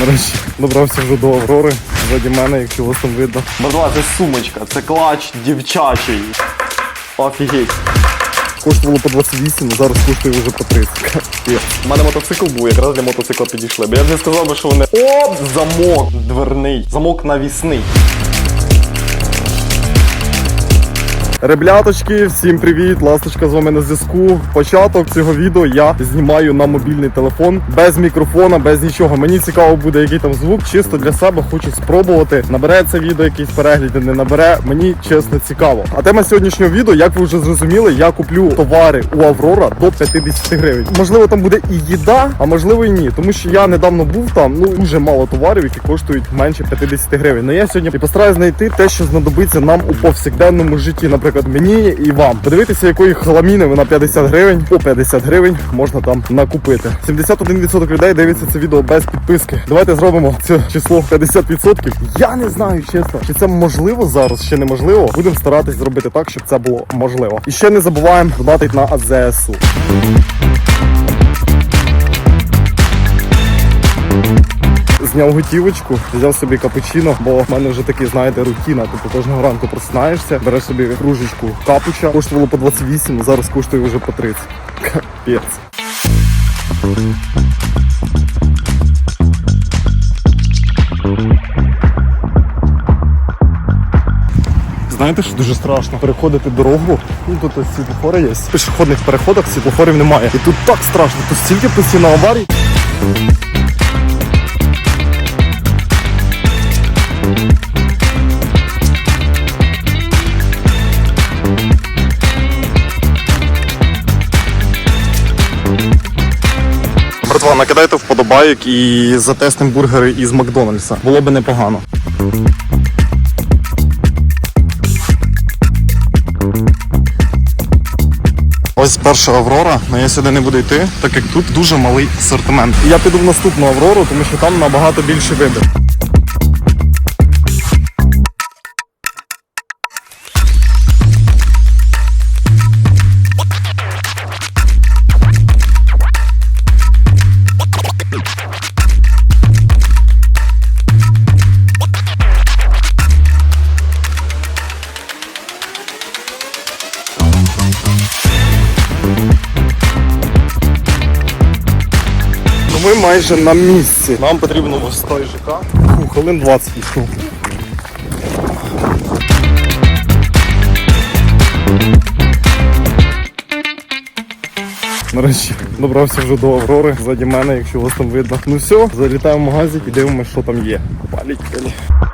Нарешті добрався вже до Аврори. Ззаді мене, якщо вас там видно. Братва, це сумочка, це клач дівчачий. Офігеть. Коштувало по 28, а зараз коштує вже по 30. У мене мотоцикл був, якраз для мотоцикла підійшли. Бо я б не сказав би, що вони. Оп! Замок дверний. Замок навісний. Ребляточки, всім привіт! Ласточка з вами на зв'язку. Початок цього відео я знімаю на мобільний телефон без мікрофона, без нічого. Мені цікаво буде, який там звук. Чисто для себе хочу спробувати. Набере це відео якісь перегляди, не набере. Мені чесно цікаво. А тема сьогоднішнього відео, як ви вже зрозуміли, я куплю товари у Аврора до 50 гривень. Можливо, там буде і їда, а можливо і ні. Тому що я недавно був там. Ну дуже мало товарів, які коштують менше 50 гривень. Ну я сьогодні і постараюсь знайти те, що знадобиться нам у повсякденному житті, наприклад, мені і вам. Подивитися, якої хламіни ви на 50 гривень, по 50 гривень можна там накупити. 71% людей дивиться це відео без підписки. Давайте зробимо це число 50%. Я не знаю, чесно, чи це можливо зараз, ще неможливо. Будемо старатись зробити так, щоб це було можливо. І ще не забуваємо додати на АЗСУ. Зняв готівочку, взяв собі капучино, бо в мене вже такі, знаєте, рутіна. Тобто кожного ранку просинаєшся, береш собі кружечку капуча, коштувало по 28, а зараз коштує вже по 30. Капець. Знаєте, що дуже страшно переходити дорогу. Ну тут світлофори є. В пішохідних переходах світлофорів немає. І тут так страшно, тут стільки постійно аварій. Накидайте вподобайок і затестимо бургери із Макдональдса. Було би непогано. Ось перша Аврора, але я сюди не буду йти, так як тут дуже малий асортимент. Я піду в наступну Аврору, тому що там набагато більше вибір. Ми майже на місці. Нам потрібно ось той ЖК. Фу, хвилин 20 пішов. Нарешті добрався вже до Аврори ззаді мене, якщо вас там видно. Ну все, залітаємо в магазин і дивимося, що там є. Паліть, Набрав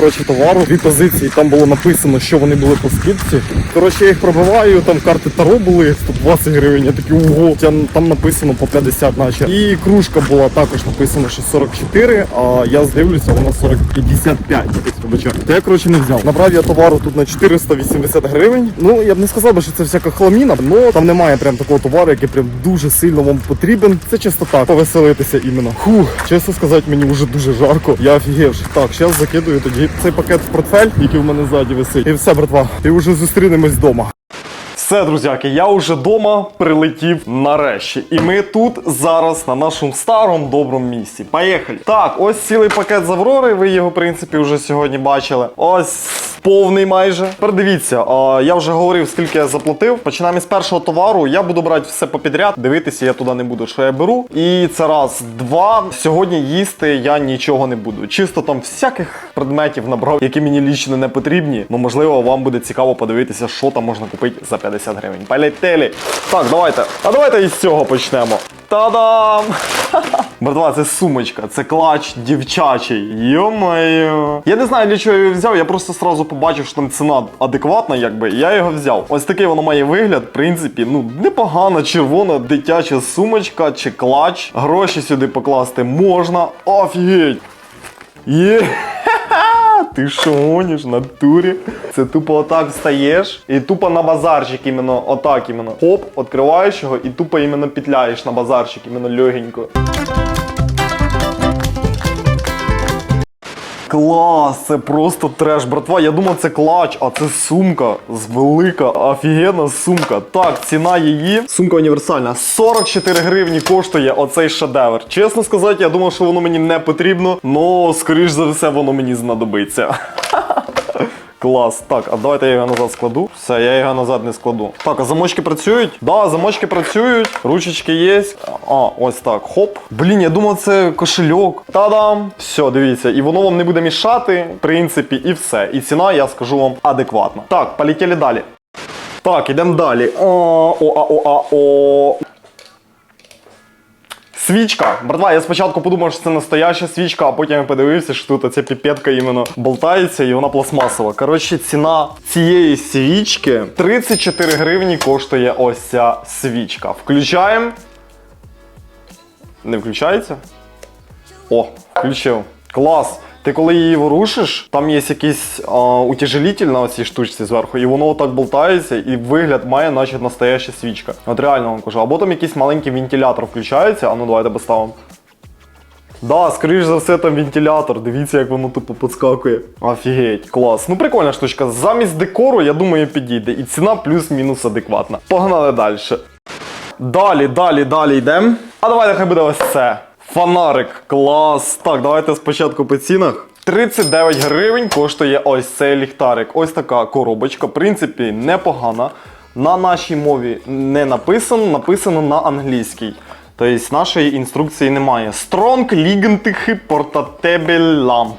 коротше товару, дві позиції, там було написано, що вони були по скидці. Коротше, я їх пробиваю, там карти Таро були 120 гривень, я такий ого, Там- написано по 50 наче. І кружка була також написано, що 44, а я здивлюся, вона 40 55. якось, вибачаю. То я коротше не взяв. Набрав я товару тут на 480 гривень. Ну я б не сказав би, що це всяка хламіна, але там немає прям такого товару, який прям дуже сильно вам потрібен. Це чисто так, повеселитися іменно. Фух, чесно сказати, мені вже дуже жарко. Я офігевши. Так, зараз закидую тоді цей пакет в портфель, який в мене ззаді висить. І все, братва, і вже зустрінемось вдома. Все, друзяки, я вже вдома прилетів нарешті. І ми тут зараз на нашому старому доброму місці. Поїхали. Так, ось цілий пакет з Аврори. Ви його, в принципі, вже сьогодні бачили. Ось повний майже. Тепер дивіться, а, я вже говорив, скільки я заплатив. Починаємо із першого товару. Я буду брати все попідряд. Дивитися, я туди не буду, що я беру. І це раз. Два. Сьогодні їсти я нічого не буду. Чисто там всяких предметів набрав, які мені лічно не потрібні. Ну, можливо, вам буде цікаво подивитися, що там можна купити за 50 гривень. Полетели. Так, давайте. А давайте із цього почнемо. Та-дам! Братва, це сумочка, це клач дівчачий. Йо-моє. Я не знаю, для чого я його взяв, я просто сразу побачив, що там ціна адекватна, якби, я його взяв. Ось такий воно має вигляд, в принципі, ну, непогана червона дитяча сумочка чи клач. Гроші сюди покласти можна. Офігеть! Є. Ти що гониш в натурі? Це тупо отак встаєш і тупо на базарчик іменно, отак іменно. Хоп, відкриваєш його і тупо іменно петляєш на базарчик, іменно легенько. Клас, це просто треш, братва. Я думав, це клач, а це сумка з велика, офігенна сумка. Так, ціна її. Сумка універсальна. 44 гривні коштує оцей шедевр. Чесно сказати, я думав, що воно мені не потрібно, але скоріш за все воно мені знадобиться. Клас. Так, а давайте я його назад складу. Все, я його назад не складу. Так, а замочки працюють? Да, замочки працюють, ручечки є. А, ось так. Хоп. Блін, я думав, це кошельок. Та-дам! Все, дивіться, і воно вам не буде мішати, в принципі, і все. І ціна, я скажу вам, адекватна. Так, полетіли далі. Так, ідемо далі. О, о, о, а, о. Свічка. Братва, я спочатку подумав, що це настояща свічка, а потім я подивився, що тут оця піпетка іменно болтається і вона пластмасова. Коротше, ціна цієї свічки 34 гривні коштує ось ця свічка. Включаємо. Не включається? О, включив. Клас. Ти коли її ворушиш, там є якийсь а, утяжелитель на цій штучці зверху, і воно отак болтається, і вигляд має, наче настояща свічка. От реально вам кажу. Або там якийсь маленький вентилятор включається, а ну давайте поставимо. Да, скоріш за все, там вентилятор. Дивіться, як воно тупо підскакує. Офігеть, клас. Ну прикольна штучка. Замість декору, я думаю, підійде. І ціна плюс-мінус адекватна. Погнали далі. Далі, далі, далі йдемо. А давайте хай буде ось це. Фонарик. Клас. Так, давайте спочатку по цінах. 39 гривень коштує ось цей ліхтарик. Ось така коробочка. В принципі, непогана. На нашій мові не написано, написано на англійській. Тобто нашої інструкції немає. Strong Ligentich Portable Lamp.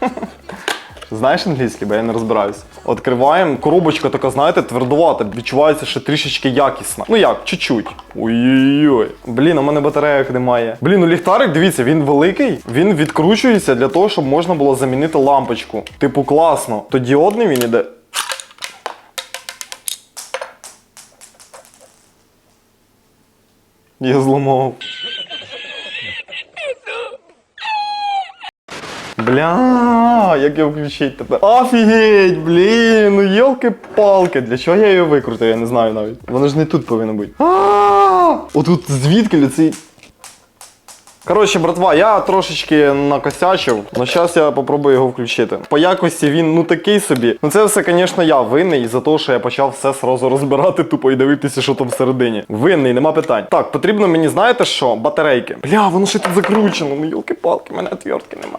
Знаєш англійський, бо я не розбираюсь. Откриваємо. Коробочка така, знаєте, твердувата, відчувається, що трішечки якісна. Ну як, чуть-чуть. Ой-ой-ой. Блін, у мене батареїк немає. Блін, ну ліхтарик, дивіться, він великий, він відкручується для того, щоб можна було замінити лампочку. Типу, класно. То діодний він іде. Я зламав. Бля, як його включить тепер? Офігеть, блін, ну йолки-палки, для чого я його викрутив, я не знаю навіть. Воно ж не тут повинно бути. Отут звідки цей. Коротше, братва, я трошечки накосячив, але зараз я попробую його включити. По якості він ну такий собі. Ну це все, звісно, я винний за те, що я почав все сразу розбирати тупо і дивитися, що там всередині. Винний, нема питань. Так, потрібно мені, знаєте що? Батарейки. Бля, воно ще тут закручено. Ну йолки-палки, мене отвертки нема.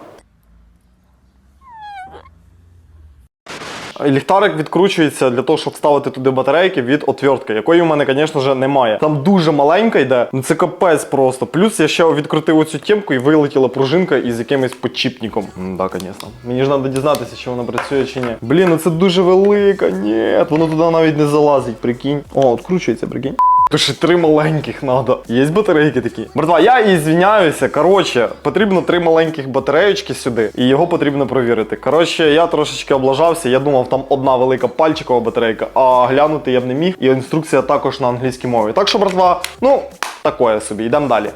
Ліхтарик відкручується для того, щоб вставити туди батарейки від отвертки, якої в мене, звісно ж, немає. Там дуже маленька йде, ну це капець просто. Плюс я ще відкрутив оцю тємку і вилетіла пружинка із якимось подчіпником. Так, звісно. Мені ж треба дізнатися, чи вона працює чи ні. Блін, ну це дуже велика. Ні, воно туди навіть не залазить, прикинь. О, відкручується, прикинь. То ще три маленьких надо. Є батарейки такі. Братва, я і звіняюся. Коротше, потрібно три маленьких батареєчки сюди, і його потрібно провірити. Коротше, я трошечки облажався. Я думав, там одна велика пальчикова батарейка, а глянути я б не міг. І інструкція також на англійській мові. Так що, братва, ну, такое собі, йдемо далі.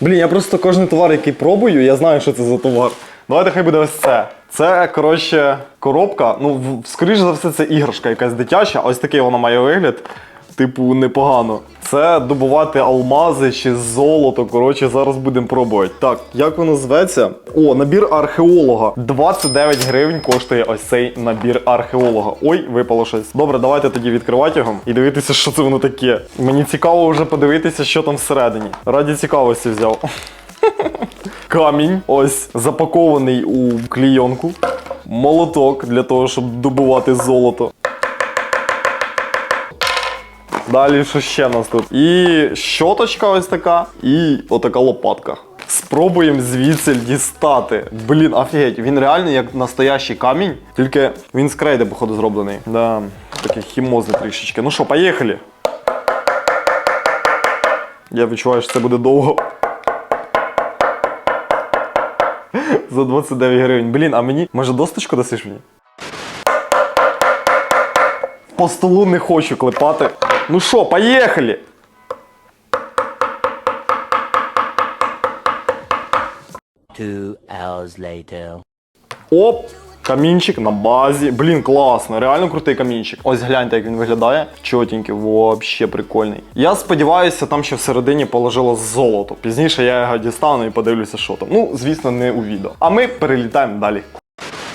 Блін, я просто кожен товар, який пробую, я знаю, що це за товар. Давайте хай буде ось це. Це, коротше, коробка. Ну, скоріш за все, це іграшка якась дитяча. Ось такий вона має вигляд. Типу, непогано. Це добувати алмази чи золото. Коротше, зараз будемо пробувати. Так, як воно зветься? О, набір археолога. 29 гривень коштує ось цей набір археолога. Ой, випало щось. Добре, давайте тоді відкривати його і дивитися, що це воно таке. Мені цікаво вже подивитися, що там всередині. Раді цікавості взяв. Камінь, ось запакований у клійонку. Молоток для того, щоб добувати золото. Далі що ще у нас тут? І щоточка ось така, і отака лопатка. Спробуємо звідси дістати. Блін, офігеть, він реально як настоящий камінь, тільки він з крейди, походу, зроблений. Да, такий хімозний трішечки. Ну що, поїхали. Я відчуваю, що це буде довго. За 29 гривень. Блін, а мені. Може досточку дасиш мені? По столу не хочу клепати. Ну що, поїхали! Two hours later. Оп! Камінчик на базі. Блін, класно, реально крутий камінчик. Ось гляньте, як він виглядає. Чотенький, вообще прикольний. Я сподіваюся, там ще всередині положило золото. Пізніше я його дістану і подивлюся, що там. Ну, звісно, не у відео. А ми перелітаємо далі.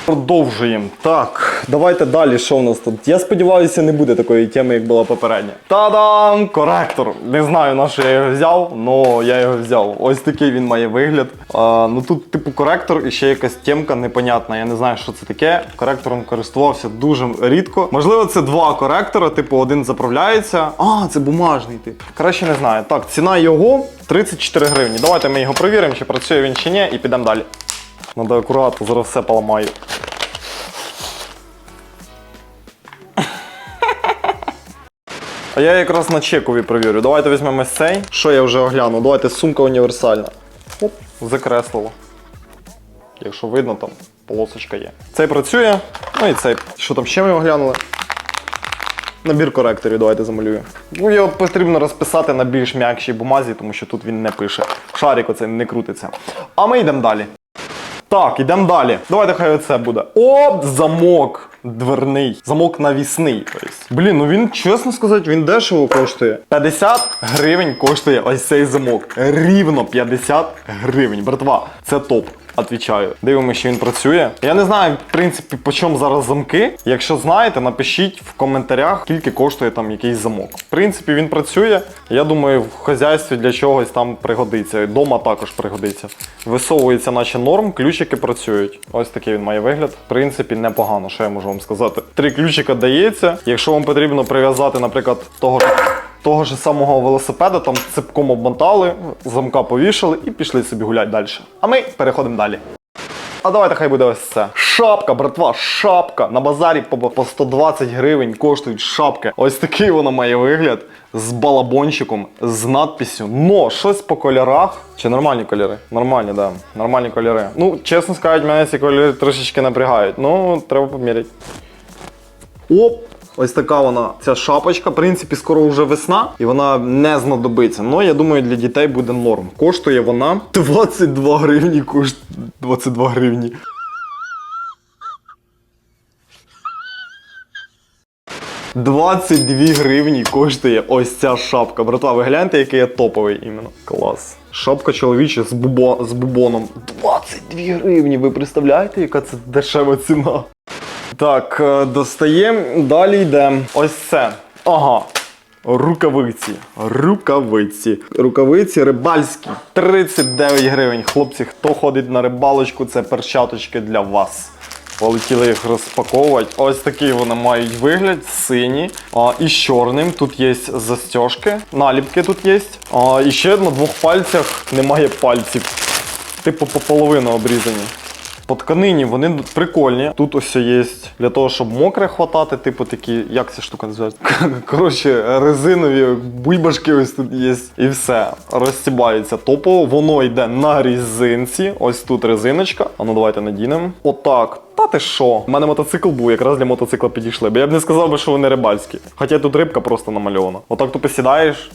Продовжуємо. Так, давайте далі. Що в нас тут? Я сподіваюся, не буде такої теми, як була попередня. Та-дам! Коректор. Не знаю, на що я його взяв, але я його взяв. Ось такий він має вигляд. А, ну тут, типу, коректор і ще якась темка непонятна. Я не знаю, що це таке. Коректором користувався дуже рідко. Можливо, це два коректора, типу, один заправляється. А, це бумажний тип. Краще не знаю. Так, ціна його 34 гривні. Давайте ми його перевіримо, чи працює він чи ні, і підемо далі. Надо акуратно, зараз все поламаю. А я якраз на чекові перевірю. Давайте візьмемо цей. Що я вже огляну? Давайте сумка універсальна. Оп, закреслило. Якщо видно, там полосочка є. Цей працює. Ну і цей. Що там ще ми оглянули? Набір коректорів, давайте замалюю. Ну, його потрібно розписати на більш м'якшій бумазі, тому що тут він не пише. Шарик оцей не крутиться. А ми йдемо далі. Так, йдемо далі. Давайте хай оце буде. Оп, замок дверний. Замок навісний. Блін, ну він, чесно сказати, він дешево коштує. 50 гривень коштує ось цей замок. Рівно 50 гривень. Братва, це топ. Отвічаю. Дивимося, що він працює. Я не знаю, в принципі, по чому зараз замки. Якщо знаєте, напишіть в коментарях, скільки коштує там якийсь замок. В принципі, він працює. Я думаю, в хазяйстві для чогось там пригодиться. Дома також пригодиться. Висовується, наче норм, ключики працюють. Ось такий він має вигляд. В принципі, непогано, що я можу вам сказати. Три ключика дається. Якщо вам потрібно прив'язати, наприклад, того ж. Того ж самого велосипеда там цепком обмотали, замка повішали і пішли собі гуляти далі. А ми переходимо далі. А давайте хай буде ось це. Шапка, братва, шапка. На базарі по, по 120 гривень коштують шапки. Ось такий вона має вигляд з балабончиком, з надписю. Но щось по кольорах. Чи нормальні кольори? Нормальні, да. Нормальні кольори. Ну, чесно сказати, мене ці кольори трошечки напрягають. Ну, треба поміряти. Оп! Ось така вона, ця шапочка. В принципі, скоро вже весна, і вона не знадобиться. Ну, я думаю, для дітей буде норм. Коштує вона 22 гривні. Кошт... 22 гривні. «22 гривні коштує ось ця шапка. Братва, ви гляньте, який я топовий іменно. Клас. Шапка чоловіча з, бубо... з бубоном. 22 гривні. Ви представляєте, яка це дешева ціна? Так, е, достаємо, далі йдемо. Ось це. Ага. Рукавиці. Рукавиці. Рукавиці рибальські. 39 гривень. Хлопці, хто ходить на рибалочку, це перчаточки для вас. Полетіли їх розпаковувати. Ось такий вони мають вигляд, сині. А, і з чорним. Тут є застежки, наліпки тут є. А, і ще на двох пальцях немає пальців. Типу по половину обрізані. По тканині вони прикольні. Тут ось є для того, щоб мокре хватати, типу такі, як ця штука називається? Коротше, резинові бульбашки ось тут є. І все. Розстібається топово. Воно йде на різинці. Ось тут резиночка. А ну давайте надінемо. Отак. Та ти що? У мене мотоцикл був, якраз для мотоцикла підійшли. Бо я б не сказав би, що вони рибальські. Хоча тут рибка просто намальована. Отак тупо сідаєш.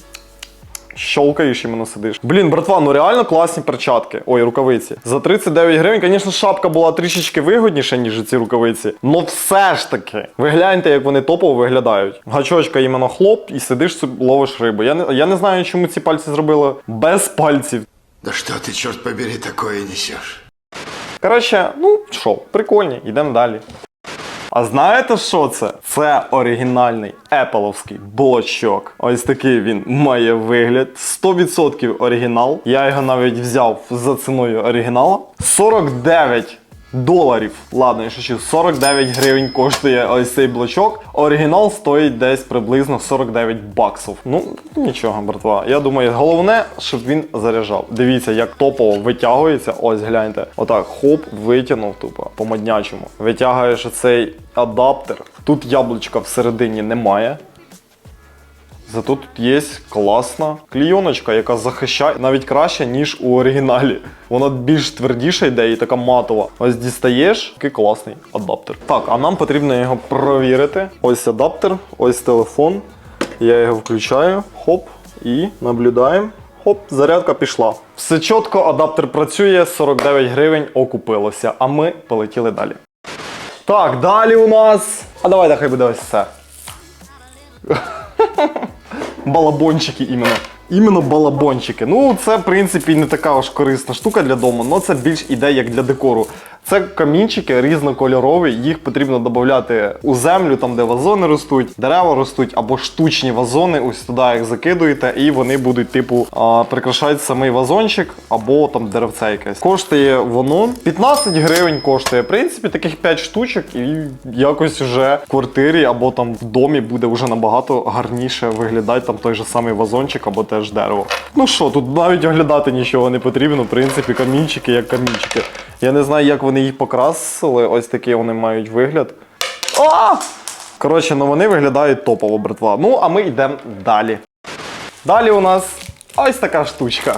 Щолкаєш іменно сидиш. Блін, братва, ну реально класні перчатки. Ой, рукавиці. За 39 гривень, звісно, шапка була трішечки вигодніша, ніж ці рукавиці. Но все ж таки, ви гляньте, як вони топово виглядають. Гачочка іменно хлоп, і сидиш ловиш рибу. Я не, я не знаю, чому ці пальці зробили без пальців. Да что ты, черт побери, такое несешь? Коротше, ну що, прикольні, йдемо далі. А знаєте, що це? Це оригінальний епловський блочок. Ось такий він має вигляд. 100% оригінал. Я його навіть взяв за ціною оригіналу. 49 доларів. Ладно, я шучу, 49 гривень коштує ось цей блочок. Оригінал стоїть десь приблизно 49 баксів. Ну, нічого, братва. Я думаю, головне, щоб він заряджав. Дивіться, як топово витягується. Ось гляньте. Отак, хоп, витягнув тупо по моднячому. Витягаєш оцей адаптер. Тут яблучка всередині немає. Зато тут є класна клійоночка, яка захищає навіть краще, ніж у оригіналі. Вона більш твердіша йде і така матова. Ось дістаєш, такий класний адаптер. Так, а нам потрібно його провірити. Ось адаптер, ось телефон. Я його включаю, хоп, і наблюдаємо. Хоп, зарядка пішла. Все чітко, адаптер працює, 49 гривень окупилося, а ми полетіли далі. Так, далі у нас. А давайте хай буде ось це. Балабончики іменно. Іменно балабончики. Ну, це, в принципі, не така уж корисна штука для дому, але це більш іде як для декору. Це камінчики різнокольорові, їх потрібно додати у землю, там де вазони ростуть, дерева ростуть, або штучні вазони, ось туди їх закидуєте, і вони будуть, типу, прикрашати самий вазончик, або там деревце якесь. Коштує воно 15 гривень коштує. В принципі, таких 5 штучок, і якось вже в квартирі або там в домі буде вже набагато гарніше виглядати там той же самий вазончик або теж дерево. Ну що, тут навіть оглядати нічого не потрібно. В принципі, камінчики як камінчики. Я не знаю, як вони їх покрасили. Ось такий вони мають вигляд. А! Коротше, ну вони виглядають топово, братва. Ну, а ми йдемо далі. Далі у нас ось така штучка.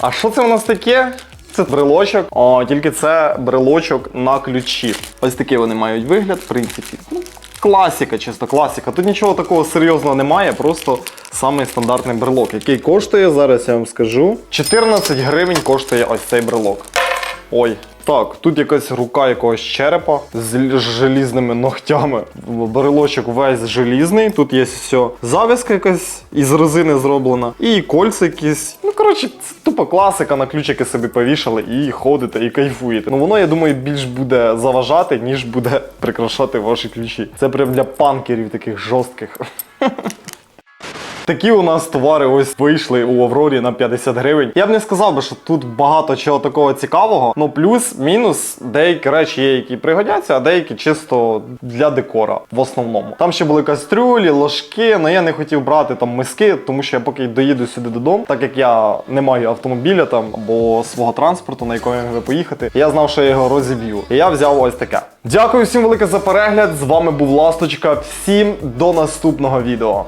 А що це у нас таке? Це брелочок, О, тільки це брелочок на ключі. Ось такий вони мають вигляд, в принципі. Ну, класіка, чисто класіка. Тут нічого такого серйозного немає, просто самий стандартний брелок, який коштує, зараз я вам скажу. 14 гривень коштує ось цей брелок. Ой. Так, тут якась рука якогось черепа з желізними ногтями. Брелочок весь желізний. Тут є все. Зав'язка якась із резини зроблена. І кольця якісь. Ну, коротше, це тупо класика, на ключики собі повішали і ходите, і кайфуєте. Ну воно, я думаю, більш буде заважати, ніж буде прикрашати ваші ключі. Це прям для панкерів таких жорстких. Такі у нас товари ось вийшли у Аврорі на 50 гривень. Я б не сказав би, що тут багато чого такого цікавого. Ну плюс-мінус деякі речі є, які пригодяться, а деякі чисто для декора в основному. Там ще були кастрюлі, ложки. але я не хотів брати там миски, тому що я поки доїду сюди додому, так як я не маю автомобіля там або свого транспорту, на якому я би поїхати. Я знав, що я його розіб'ю. І я взяв ось таке. Дякую всім велике за перегляд. З вами був Ласточка. Всім до наступного відео.